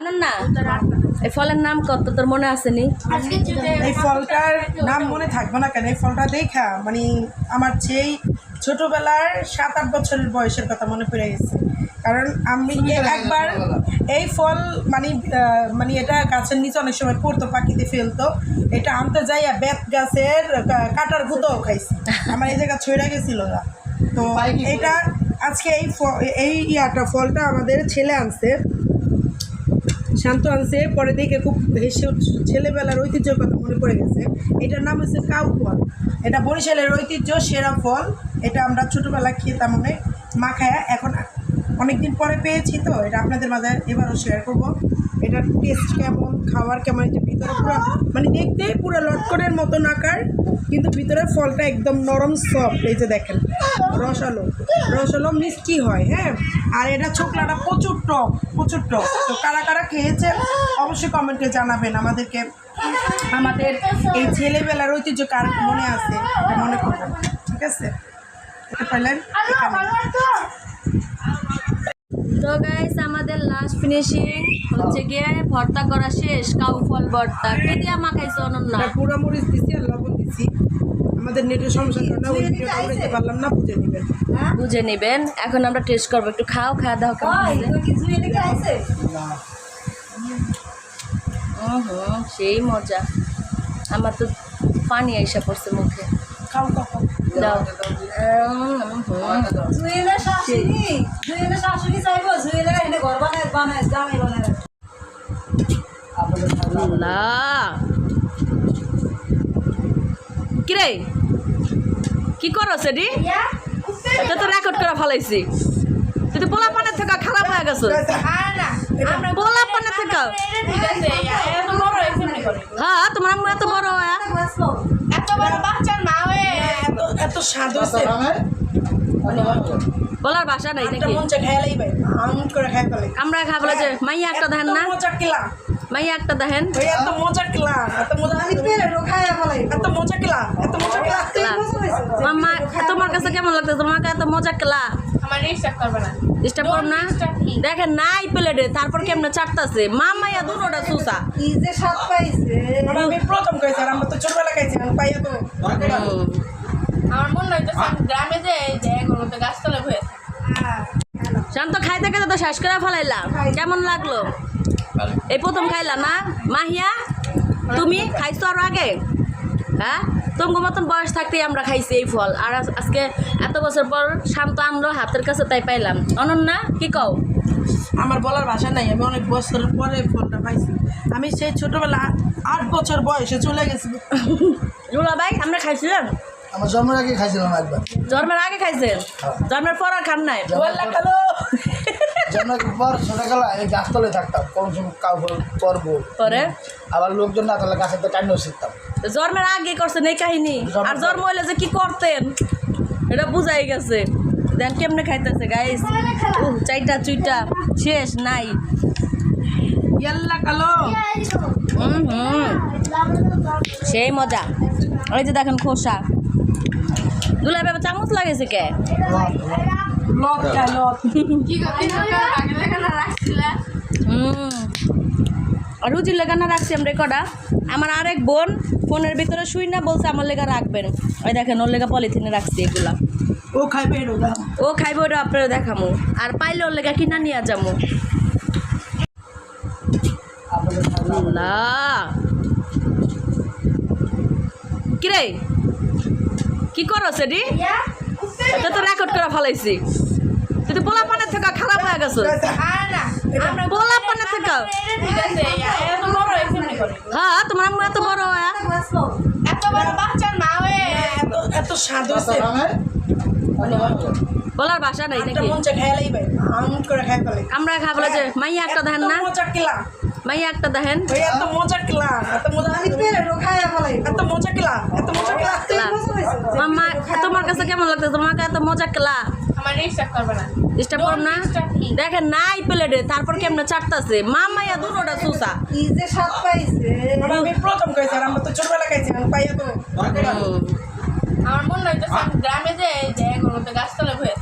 না? এই ফলের নাম কত? তোর মনে আসেনি? এই ফলটার নাম মনে থাকবে না কেন? এই ফলটা দেখা মানে আমার যেই ছোটবেলার সাত আট বছরের বয়সের কথা মনে পড়ে গেছে। কারণ আমি একবার এই ফল মানে মানে এটা গাছের নিচে অনেক সময় পড়তো পাখিতে ফেলতো। এটা আনতে যাইয়া বেত গাছের কাটার গুঁতোও খাইছি। আমার এই জায়গা ছড়ে গেছিল না। তো এটা আজকে এই এই ইয়াটা ফলটা আমাদের ছেলে আনছে। শান্ত আনছে, পরে দেখে খুব হেসে ছেলেবেলার ঐতিহ্যের কথা মনে পড়ে গেছে। এটার নাম হচ্ছে কাউ ফল। এটা বরিশালের ঐতিহ্য, সেরা ফল। এটা আমরা ছোটোবেলা খেতাম অনেক। মাখায়া এখন অনেকদিন পরে পেয়েছি তো, এটা আপনাদের মাঝে এবারও শেয়ার করব। এটার টেস্ট কেমন, খাওয়ার কেমন এটা ভিতরে পুরো মানে দেখতে পুরো লটকনের মতন আকার, কিন্তু ভিতরে ফলটা একদম নরম সফট এই যে দেখেন, রসালো। রসালো মিষ্টি হয় হ্যাঁ? আর এটা ছোকলাটা প্রচুর টক প্রচুর টক। তো কারা কারা খেয়েছেন, অবশ্যই কমেন্টে জানাবেন আমাদেরকে। আমাদের এই ছেলেবেলার ঐতিহ্য কার মনে আছে? মনে করবেন, ঠিক আছে? পেলেন তো গাইস আমাদের লাস্ট ফিনিশিং হচ্ছে গিয়ে ভর্তা করা শেষ কাউ ফল ভর্তা। কে দিয়া মাখাইছো অনন্যা? পুরো মরিচ দিছি আর লবণ দিছি। আমাদের নেটের সমস্যার কারণে ওই ভিডিওটা আমরা দিতে পারলাম না বুঝে নেবেন। বুঝে নিবেন। এখন আমরা টেস্ট করব। একটু খাও খাওয়া দাও কেমন হয়েছে? হুম হুম সেই মজা। আমার তো পানি আইসা পড়ছে মুখে। খাও খাও খাও। দাও উম, হুম, হুম। আল্লাহ কিরে কি করো সেটি এটা তো রেকর্ড করে ফেলাইছি তুই তো পোলা পানের থেকে খারাপ হয়ে গেছো পোলা পানের থেকে হ্যাঁ তোমার আম্মু এত বড় হ্যাঁ এত এত বলার ভাষা নাই নাকি? আমরা খা বলে যে মাইয়া একটা দেখেন না। মাইয়া একটা দেখেন এত মজা এত মজা এত মজা কিলা এত মজা কিলা। মাম্মা তোমার কাছে কেমন লাগছে তোমার কাছে এত মজা কেলা? ডিস্টার্ব করব না। দেখেন নাই প্লেটে তারপর কেমনে চাটতাছে? মামাইয়া দুটোটা সুসা আমি প্রথম আমরা তো ছোটবেলা খাইছি পাইয়া তো হুম। আমার মনে হইতেছে আমি গ্রামে যে এই যে এগুলোতে গাছতলা হয়ে শান্ত খাইতে খাইতে তো শেষ করে ফেলাইলাম। কেমন লাগল? এই প্রথম খাইলা না? মাহিয়া তুমি খাইছো আরও আগে? হ্যাঁ? তোমার মতন বয়স থাকতেই আমরা খাইছি এই ফল। আর আজকে এত বছর পর শান্ত আনলো হাতের কাছে তাই পাইলাম। অনন্যা কি কও? আমার বলার ভাষা নাই আমি অনেক বছর পরে ফলটা পাইছি। আমি সেই ছোটবেলা আট বছর বয়সে চলে গেছি। রুলা ভাই আমরা খাইছিলাম? আমার জন্মের আগে খাইছিলাম একবার। জন্মের আগে খাইছেন? জন্মের পর আর খান নাই? জন্মের পর ছোটবেলা এই গাছতলে থাকতাম কোন সময় কাউ করব। পরে? আবার লোকজন না তাহলে গাছের তো কান্ড শিখতাম। জন্মের আগে করছেন এই কাহিনী? আর জন্ম হইলে যে কি করতেন? এটা বুঝাই গেছে। দেন কেমনে খাইতেছে গাইস চাইটা চুইটা শেষ নাই। ইয়াল্লা কালো। হুম হুম। সেই মজা। ওই যে দেখেন খোসা। বাবা চামচ লাগাইছে কে? লেখা রুজির লেগা না রাখছি আমরা কটা আমার আরেক বোন ফোনের ভিতরে শুই না বলছে আমার লেগা রাখবেন ওই দেখেন ওর লেগা পলিথিনে রাখছি এগুলা ও খাইবে ও খাইবে ওটা আপনারা দেখামো। আর পাইলে ওর লেগা কিনা নিয়ে যাব কিরে? কি করো সেটি? এটা তো রেকর্ড করে ফেলাইছি। তুই তো পোলা পানের থেকে খারাপ হয়ে গেছো। পোলা পানের থেকে। হ্যাঁ তোমার আম্মু এত বড় হ্যাঁ? এত বড় বাচ্চার মা হয়ে এত বলার ভাষা নাই নাকি? আমরা খা বলে যে মাইয়া একটা দেখেন না। মাইয়া একটা দেখেন। ভাই এত মজা কিলা এত মজা এত মজা কিলা এত মজা কিলা মাম্মা তোমার কাছে কেমন লাগছে তোমার কাছে এত মজা কেলা আমার রিক্সা করবে না। ডিস্টার্ব করব না। দেখেন নাই প্লেটে তারপর কেমনে চাটতাছে? মামাইয়া দুটোটা সুসা। আমরা আমি প্রথম খাইছি আর আমরা তো ছোটবেলা খাইছি আমি পাইয়া তো আমার মনে হইতেছে গ্রামে যে এই যে গাছতলা হয়ে।